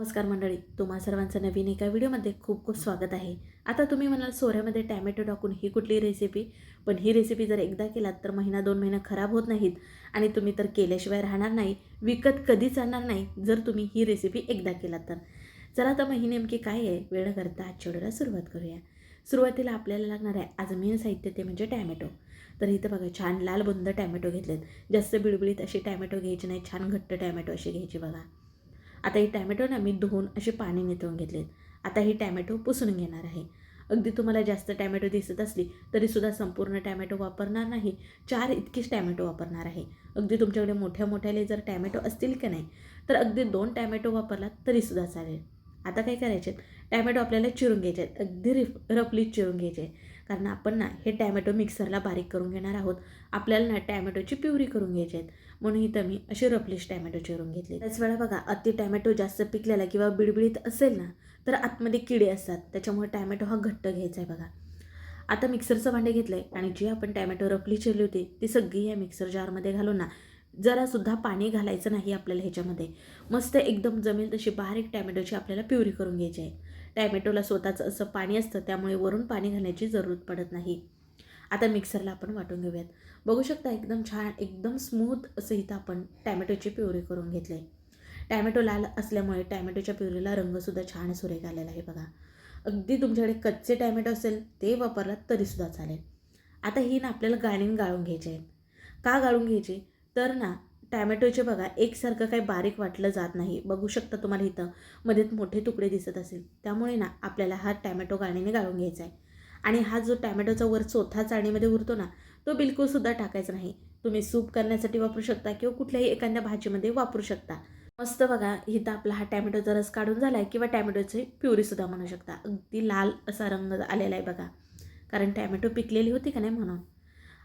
नमस्कार मंडळी तुम्हा सर्वांचं नवीन एका व्हिडिओमध्ये खूप खूप स्वागत आहे. आता तुम्ही म्हणाल सोऱ्यामध्ये टॅमॅटो टाकून ही कुठली रेसिपी पण ही रेसिपी जर एकदा केलात तर महिना दोन महिना खराब होत नाहीत आणि तुम्ही तर केल्याशिवाय राहणार नाही विकत कधीच आणणार नाही जर तुम्ही ही रेसिपी एकदा केलात तर. चला आता मग ही नेमकी काय आहे वेळ करता आजच्या व्हिडिओला सुरुवात करूया. सुरुवातीला आपल्याला लागणार आहे आज मेन साहित्य ते म्हणजे टॅमॅटो. तर इथं बघा छान लाल बुंद टॅमॅटो घेतलेत. जास्त बिळबिळीत असे टॅमॅटो घ्यायचे नाही छान घट्ट टॅमॅटो असे घ्यायचे बघा. आता ही टॅमॅटो ना मी धुवून असे पाणी निथळून घेतलेत. आता ही टॅमॅटो पुसून घेणार आहे. अगदी तुम्हाला जास्त टॅमॅटो दिसत असली तरीसुद्धा संपूर्ण टॅमॅटो वापरणार नाही. चार इतकीच टॅमॅटो वापरणार आहे. अगदी तुमच्याकडे मोठ्या मोठ्याले जर टॅमॅटो असतील की नाही तर अगदी दोन टॅमॅटो वापरलात तरीसुद्धा चालेल. आता काय करायचे टॅमॅटो आपल्याला चिरून घ्यायचे आहेत अगदी रिफ रफली चिरून घ्यायचे. आहे. कारण आपण ना हे टॅमॅटो मिक्सरला बारीक करून घेणार आहोत. आपल्याला ना टॅमॅटोची प्युरी करून घ्यायची आहेत. म्हणून इथं मी असे रफलिश टॅमॅटो चिरून घेतले. त्याच वेळा बघा अति टॅमॅटो जास्त पिकलेला किंवा बिडबिडीत असेल ना तर आतमध्ये किडे असतात. त्याच्यामुळे टॅमॅटो हा घट्ट घ्यायचा आहे बघा. आता मिक्सरचं भांडे घेतलं आहे आणि जी आपण टॅमॅटो रफली चिरली होती ती सगळी या मिक्सर जारमध्ये घालून ना जरासुद्धा पाणी घालायचं नाही आपल्याला ह्याच्यामध्ये. मस्त एकदम जमेल तशी बारीक टॅमॅटोची आपल्याला प्युरी करून घ्यायची आहे. टॅमॅटोला स्वतःचं असं पाणी असतं त्यामुळे वरून पाणी घालण्याची जरूरत पडत नाही. आता मिक्सरला आपण वाटून घेऊयात. बघू शकता एकदम छान एकदम स्मूथ असं इथं आपण टॅमॅटोची प्युरी करून घेतली. आहे टॅमॅटो लाल असल्यामुळे टॅमॅटोच्या प्युरीला रंगसुद्धा छान सुरेख आलेला आहे बघा. अगदी तुमच्याकडे कच्चे टॅमॅटो असेल ते वापरलात तरीसुद्धा चालेल. आता ही ना आपल्याला गाणीन गाळून घ्यायचे आहेत का गाळून घ्यायचे? तर ना टॅमॅटोचे बघा एकसारखं काही बारीक वाटलं जात नाही. बघू शकता तुम्हाला इथं मध्येच मोठे तुकडे दिसत असेल. त्यामुळे ना आपल्याला हा टॅमॅटो गाळणीने गाळून घ्यायचा आहे. आणि हा जो टॅमॅटोचा वर चौथा चाळणीमध्ये उरतो ना तो बिलकुलसुद्धा टाकायचा नाही. तुम्ही सूप करण्यासाठी वापरू शकता किंवा कुठल्याही एखाद्या भाजीमध्ये वापरू शकता. मस्त बघा इथं आपला हा टॅमॅटोचा रस काढून झाला आहे किंवा टॅमॅटोची प्युरीसुद्धा म्हणू शकता. अगदी लाल असा रंग आलेला आहे बघा. कारण टॅमॅटो पिकलेली होती का नाही म्हणून.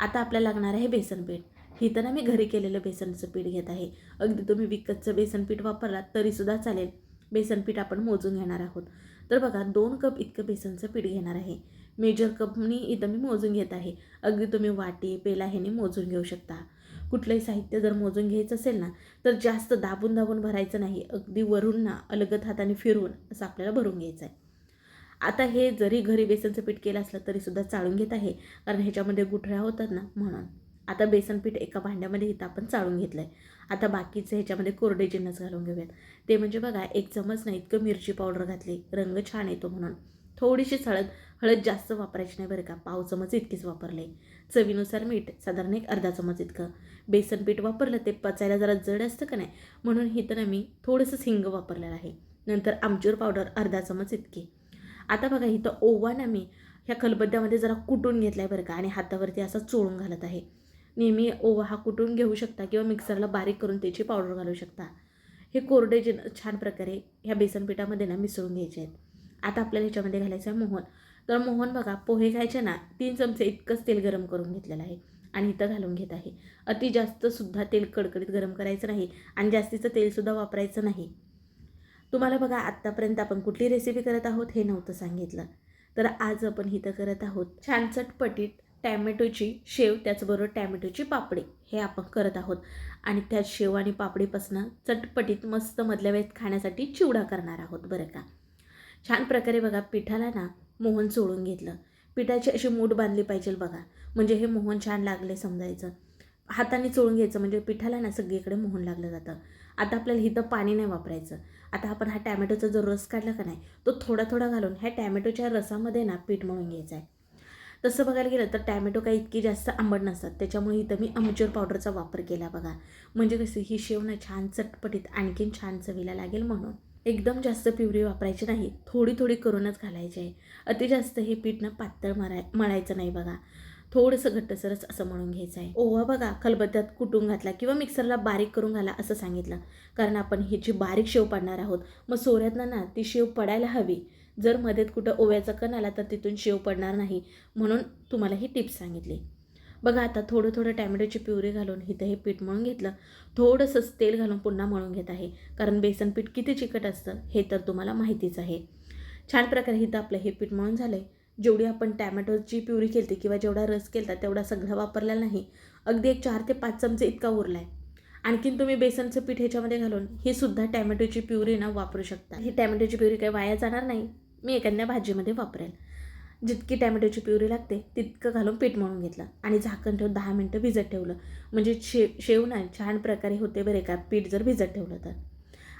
आता आपल्याला लागणार आहे बेसन पीठ. इथं ना मी घरी केलेलं बेसनचं पीठ घेत आहे. अगदी तुम्ही विकतचं बेसन पीठ वापरलात तरीसुद्धा चालेल. बेसन पीठ आपण मोजून घेणार आहोत. तर बघा दोन कप इतकं बेसनचं पीठ घेणार आहे. मेजर कपनी इथं मी मोजून घेत आहे. अगदी तुम्ही वाटी पेला ह्याने मोजून घेऊ शकता. कुठलंही साहित्य जर मोजून घ्यायचं असेल ना तर जास्त दाबून दाबून भरायचं नाही. अगदी वरून ना अलगत हाताने फिरवून असं आपल्याला भरून घ्यायचं आहे. आता हे जरी घरी बेसनचं पीठ केलं असलं तरीसुद्धा चाळून घेत आहे. कारण ह्याच्यामध्ये गुठळ्या होतात ना म्हणून. आता बेसन पीठ एका भांड्यामध्ये इथं आपण चाळून घेतलं आहे आता बाकीचं ह्याच्यामध्ये कोरडे जिन्नस घालून घेऊयात. ते म्हणजे बघा एक चमच नाही इतकं मिरची पावडर घातली रंग छान येतो म्हणून. थोडीशी हळद हळद जास्त वापरायची नाही बरं का पाव चमच इतकीच वापरले. चवीनुसार मीठ साधारण एक अर्धा चमच इतकं. बेसन पीठ वापरलं ते पचायला जरा जड असतं का नाही? म्हणून इथं ना मी थोडंसं हिंग वापरलेलं आहे. नंतर आमचूर पावडर अर्धा चमच इतकी. आता बघा इथं ओवा ना मी ह्या खलबद्द्यामध्ये जरा कुटून घेतला आहे बरं का आणि हातावरती असा चोळून घालत आहे. नेहमी ओवा हा कुटून घेऊ शकता किंवा मिक्सरला बारीक करून त्याची पावडर घालू शकता. हे कोरडे जे छान प्रकारे ह्या बेसन पिठामध्ये ना मिसळून घ्यायचे आहेत. आता आपल्याला ह्याच्यामध्ये घालायचं आहे मोहन. तर मोहन बघा पोहे खायचे ना तीन चमचे इतकंच तेल गरम करून घेतलेलं आहे आणि इथं घालून घेत आहे. अति जास्तसुद्धा तेल कडकडीत गरम करायचं नाही आणि जास्तीचं तेलसुद्धा वापरायचं नाही. तुम्हाला बघा आत्तापर्यंत आपण कुठली रेसिपी करत आहोत हे नव्हतं सांगितलं. तर आज आपण इथं करत आहोत छान चटपटीत टॅमॅटोची शेव त्याचबरोबर टॅमॅटोची पापडी हे आपण करत आहोत. आणि त्या शेव आणि पापडीपासून चटपटीत मस्त मधल्या वेळेत खाण्यासाठी चिवडा करणार आहोत बरं का? छान प्रकारे बघा पिठाला ना मोहन चोळून घेतलं. पिठाची अशी मूठ बांधली पाहिजे बघा. म्हणजे हे मोहन छान लागले समजायचं. हाताने चोळून घ्यायचं म्हणजे पिठाला ना सगळीकडे मोहन लागलं जातं. आता आपल्याला इथं पाणी नाही वापरायचं. आता आपण हा टॅमॅटोचा जो रस काढला का नाही तो थोडा थोडा घालून ह्या टॅमॅटोच्या रसामध्ये ना पीठ मळून घ्यायचं आहे. तसं बघायला गेलं तर टॅमॅटो काही इतकी जास्त आंबट नसतात. त्याच्यामुळे इथं मी अमचूर पावडरचा वापर केला बघा. म्हणजे कसं ही शेव ना छान चटपटीत आणखीन छान चवीला लागेल म्हणून. एकदम जास्त पिवरी वापरायची नाही थोडी थोडी करूनच घालायची आहे. अति जास्त हे पीठ ना पातळ मराय मळायचं नाही बघा. थोडंसं घट्टसरच असं म्हणून घ्यायचं आहे. ओवा बघा खलबत्त्यात कुटून घातला किंवा मिक्सरला बारीक करून घाला असं सांगितलं. कारण आपण ह्याची बारीक शेव पाडणार आहोत. मग सोऱ्यातनं ना ती शेव पडायला हवी. जर मध्येत कुठं ओव्याचा कण आला तर तिथून शेव पडणार नाही म्हणून तुम्हाला ही टिप्स सांगितली. बघा आता थोडं थोडं टॅमॅटोची प्युरी घालून इथं हे पीठ मळून घेतलं. थोडंसंच तेल घालून पुन्हा मळून घेत आहे. कारण बेसन पीठ किती चिकट असतं हे तर तुम्हाला माहितीच आहे. छान प्रकारे इथं आपलं हे पीठ मळून झालं आहे जेवढी आपण टॅमॅटोची प्युरी केली किंवा जेवढा रस केला तेवढा सगळा वापरलेला नाही. अगदी एक चार ते पाच चमचे इतका उरला आहे आणखीन तुम्ही बेसनचं पीठ ह्याच्यामध्ये घालून ही सुद्धा टॅमॅटोची प्युरी ना वापरू शकता. ही टॅमॅटोची प्युरी काही वाया जाणार नाही. मी एकांना भाजीमध्ये वापरेल. जितकी टॅमॅटोची प्युरी लागते तितकं घालून पीठ मळून घेतलं आणि झाकण ठेवून दहा मिनटं भिजत ठेवलं. म्हणजे शे शेव ना छान प्रकारे होते बरे का पीठ जर भिजत ठेवलं तर.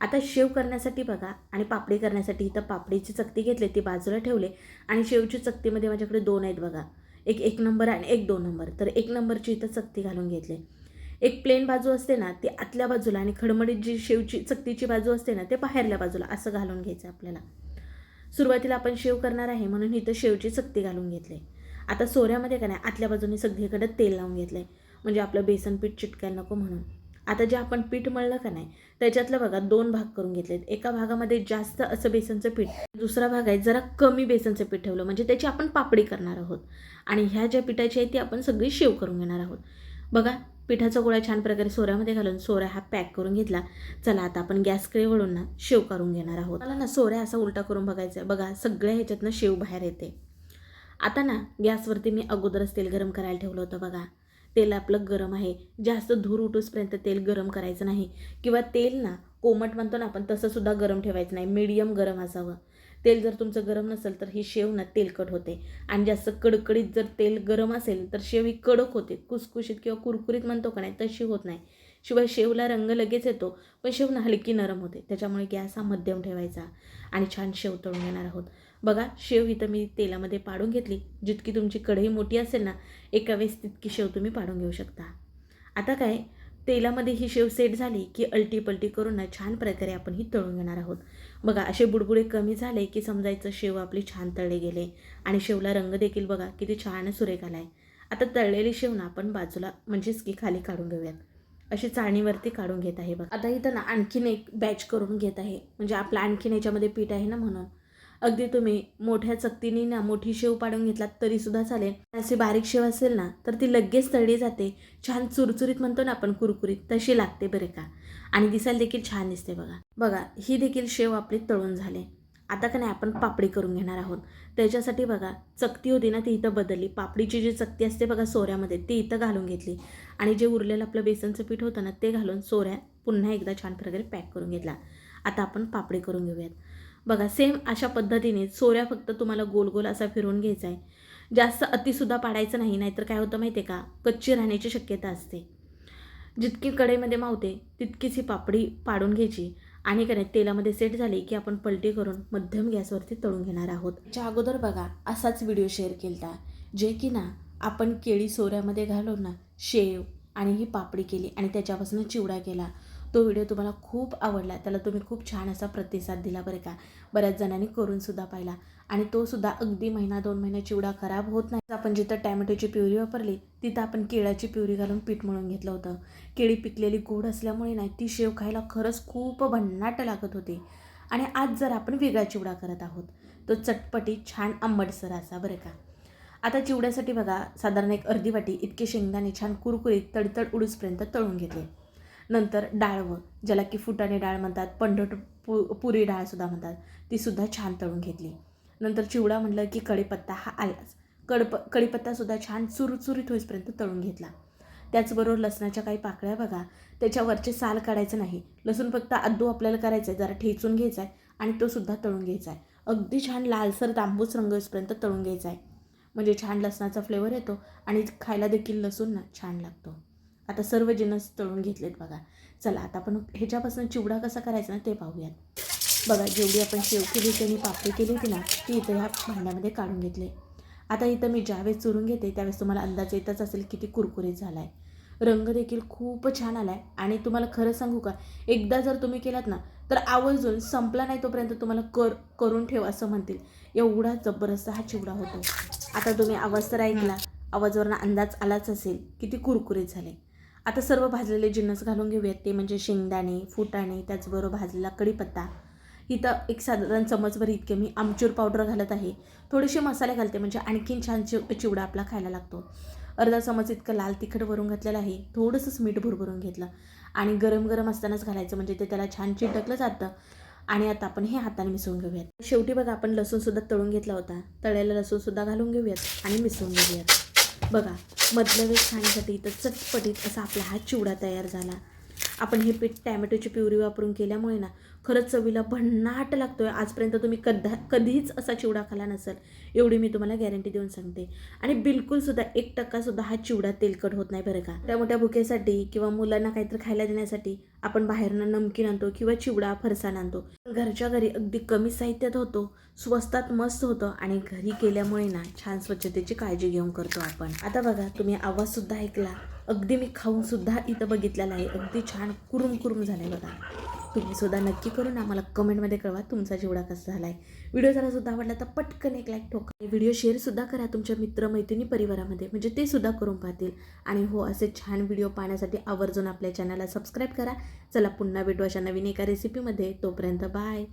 आता शेव करण्यासाठी बघा आणि पापडी करण्यासाठी इथं पापडीची चकती घेतली ती बाजूला ठेवले आणि शेवची चकतीमध्ये माझ्याकडे दोन आहेत बघा. एक एक नंबर आणि एक दोन नंबर. तर एक नंबरची इथं चकती घालून घेतली. एक प्लेन बाजू असते ना ती आतल्या बाजूला आणि खडमडीत जी शेवची चकतीची बाजू असते ना ते बाहेरल्या बाजूला असं घालून घ्यायचं आपल्याला. सुरुवातीला आपण शेव करणार आहे म्हणून इथं शेवची चकती घालून घेतले. आता सोऱ्यामध्ये का नाही आतल्या बाजूने सगळीकडे तेल लावून घेतलं आहे म्हणजे आपलं बेसन पीठ चिटकायला नको म्हणून. आता जे आपण पीठ मळलं का नाही त्याच्यातलं बघा दोन भाग करून घेतलेत. एका भागामध्ये जास्त असं बेसनचं पीठ दुसरा भाग आहे जरा कमी बेसनचं पीठ ठेवलं. म्हणजे त्याची आपण पापडी करणार आहोत. आणि ह्या ज्या पिठाची आहे ती आपण सगळी शेव करून घेणार आहोत. बघा पिठाचा गोळा छान प्रकारे सोऱ्यामध्ये घालून सोऱ्या हा पॅक करून घेतला. चला आता आपण गॅसकडे वळून ना शेव करून घेणार आहोत. मला ना सोऱ्या असा उलटा करून बघायचा. आहे बघा सगळ्या ह्याच्यातनं शेव बाहेर येते. आता ना गॅसवरती मी अगोदरच तेल गरम करायला ठेवलं होतं बघा. तेल आपलं गरम आहे. जास्त धूर उठूसपर्यंत तेल गरम करायचं नाही. किंवा तेल ना कोमट म्हणतो ना आपण तसंसुद्धा गरम ठेवायचं नाही. मीडियम गरम असावं. तेल जर तुमचं गरम नसेल तर ही शेव ना तेलकट होते. आणि जास्त कडकडीत जर तेल गरम असेल तर शेव ही कडक होते. कुसकुशीत किंवा कुरकुरीत म्हणतो का नाही तशी होत नाही. शिवाय शेवला रंग लगेच येतो पण शेव ना हलकी नरम होते. त्याच्यामुळे गॅस हा मध्यम ठेवायचा आणि छान शेव तळून घेणार आहोत. बघा शेव इथं मी तेलामध्ये पाडून घेतली. जितकी तुमची कढई मोठी असेल ना एका वेळेस तितकी शेव तुम्ही पाडून घेऊ शकता. आता काय तेलामध्ये ही शेव सेट झाली की अलटी पलटी करून ना छान प्रकारे आपण ही तळून घेणार आहोत. बघा असे बुडबुडे कमी झाले की समजायचं शेव आपली छान तळले गेले. आणि शेवला रंग देखील बघा किती छान सुरेख आला आहे आता तळलेली शेव ना आपण बाजूला म्हणजेच की खाली काढून घेऊयात. अशी चाळणीवरती काढून घेत आहे बघा. आता इथं ना आणखीन एक बॅच करून घेत आहे. म्हणजे आपलं आणखीन याच्यामध्ये पीठ आहे ना म्हणून. अगदी तुम्ही मोठ्या चकतीने ना मोठी शेव पाडून घेतलात तरीसुद्धा चालेल. अशी बारीक शेव असेल ना तर ती लगेच तळली जाते. छान चुरचुरीत म्हणतो ना आपण कुरकुरीत तशी लागते बरे का. आणि दिसायला देखील छान दिसते बघा. बघा ही देखील शेव आपली तळून झाले. आता का नाही आपण पापडी करून घेणार आहोत. त्याच्यासाठी बघा चकती होती ना ती इथं बदलली. पापडीची जी चकती असते बघा सोऱ्यामध्ये ती इथं घालून घेतली. आणि जे उरलेलं आपलं बेसनचं पीठ होतं ना ते घालून सोऱ्या पुन्हा एकदा छान प्रकारे पॅक करून घेतला. आता आपण पापडी करून घेऊयात. बघा सेम अशा पद्धतीने सोऱ्या फक्त तुम्हाला गोल गोल असा फिरून घ्यायचा आहे. जास्त अतिसुद्धा पाडायचं नाही नाहीतर काय होतं माहिती आहे का? कच्ची राहण्याची शक्यता असते. जितकी कढईमध्ये मावते तितकीच ही पापडी पाडून घ्यायची आणि काय तेलामध्ये सेट झाली की आपण पलटी करून मध्यम गॅसवरती तळून घेणार आहोत. त्याच्या अगोदर बघा असाच व्हिडिओ शेअर केला जे की ना आपण केळी सोऱ्यामध्ये घालून ना शेव आणि ही पापडी केली आणि त्याच्यापासून चिवडा केला. तो व्हिडिओ तुम्हाला खूप आवडला त्याला तुम्ही खूप छान असा प्रतिसाद दिला बरं का. बऱ्याच जणांनी करूनसुद्धा पाहिला आणि तोसुद्धा अगदी महिना दोन महिना चिवडा खराब होत नाही. आपण जिथं टॅमॅटोची प्युरी वापरली तिथं आपण केळाची प्युरी घालून पीठ मळून घेतलं होतं. केळी पिकलेली गोड असल्यामुळे नाही ती शेव खायला खरंच खूप भन्नाट लागत होती. आणि आज जर आपण वेगळा चिवडा करत आहोत तो चटपटी छान आंबटसर असा बरं का. आता चिवड्यासाठी बघा साधारण एक अर्धी वाटी इतके शेंगदाणे छान कुरकुरीत तडतड उडूसपर्यंत तळून घेतले. नंतर डाळवं ज्याला की फुटाणे डाळ म्हणतात पंढट पु पुरी डाळसुद्धा म्हणतात तीसुद्धा छान तळून घेतली. नंतर चिवडा म्हटलं की कढीपत्ता हा आलाच. कडप कढीपत्तासुद्धा छान चुरचुरीत होईपर्यंत तळून घेतला. त्याचबरोबर लसणाच्या काही पाकळ्या बघा त्याच्यावरचे साल काढायचं नाही. लसूण फक्त आद्दू आपल्याला करायचं आहे जरा ठेचून घ्यायचा आहे आणि तो सुद्धा तळून घ्यायचा आहे अगदी छान लालसर तांबूस रंग होईपर्यंत तळून घ्यायचा आहे म्हणजे छान लसणाचा फ्लेवर येतो आणि खायला देखील लसूण ना छान लागतो. आता सर्व जिन्नस तळून घेतलेत बघा. चला आता आपण ह्याच्यापासून चिवडा कसा करायचा ना ते पाहूयात. बघा जेवढी आपण शेव केली होती आणि पापडी केली होती ना ती इथं ह्या भांड्यामध्ये काढून घेतले. आता इथं मी ज्यावेळेस चुरून घेते त्यावेळेस तुम्हाला अंदाज येतच असेल किती कुरकुरीत झाला आहे रंग देखील खूप छान आला आहे आणि तुम्हाला खरं सांगू का एकदा जर तुम्ही केलात ना तर आवर्जून संपला नाही तोपर्यंत तुम्हाला कर करून ठेव असं म्हणतील. एवढा जबरदस्त हा चिवडा होतो. आता तुम्ही आवाज तर ऐकला. आवाजावरनं अंदाज आलाच असेल किती कुरकुरीत झाले. आता सर्व भाजलेले जिन्नस घालून घेऊयात ते म्हणजे शेंगदाणे फुटाणे त्याचबरोबर भाजलेला कढीपत्ता. इथं एक साधारण चमचभर इतके मी आमचूर पावडर घालत आहे. थोडेसे मसाले घालते म्हणजे आणखीन छान चिव चिवडा आपला खायला लागतो. अर्धा चमच इतकं लाल तिखट भरून घातलेलं आहे. थोडंसंच मीठ भरभरून घेतलं. आणि गरम गरम असतानाच घालायचं म्हणजे ते त्याला छान चिटकलं जातं. आणि आता आपण हे हाताने मिसळून घेऊयात. शेवटी बघा आपण लसूणसुद्धा तळून घेतला होता. तळ्याला लसूणसुद्धा घालून घेऊयात आणि मिसळून घेऊयात. बघा मधलं वेळ खाण्यासाठी इथं चटपटीत असा आपला हा चिवडा तयार झाला. आपण हे पीठ टॅमॅटोची प्युरी वापरून केल्यामुळे ना खरंच चवीला भन्नाट लागतोय. आजपर्यंत तुम्ही कधा कधीच असा चिवडा खाला नसेल. एवढी मी तुम्हाला गॅरंटी देऊन सांगते. आणि बिलकुलसुद्धा एक टक्कासुद्धा हा चिवडा तेलकट होत नाही बरं का. त्या मोठ्या भुकेसाठी किंवा मुलांना काहीतरी खायला देण्यासाठी आपण बाहेरनं नमकीन आणतो किंवा चिवडा फरसाण आणतो. घरच्या घरी अगदी कमी साहित्यात होतो. स्वस्तात मस्त होतं आणि घरी केल्यामुळे ना छान स्वच्छतेची काळजी घेऊन करतो आपण. आता बघा तुम्ही आवाजसुद्धा ऐकला. अगदी मी खाऊनसुद्धा इथं बघितलेला आहे. अगदी छान कुरुम कुरुम झालं आहे बघा. तुम्हीसुद्धा नक्की करून आम्हाला कमेंटमध्ये कळवा तुमचा चिवडा कसा झाला आहे व्हिडिओ जरा सुद्धा आवडला तर पटकन एक लाईक ठोका. व्हिडिओ शेअरसुद्धा करा तुमच्या मित्रमैत्रिणी परिवारामध्ये. म्हणजे ते सुद्धा करून पाहतील. आणि हो असे छान व्हिडिओ पाहण्यासाठी आवर्जून आपल्या चॅनलला सबस्क्राईब करा. चला पुन्हा भेटू अशा नवीन एका रेसिपीमध्ये तोपर्यंत बाय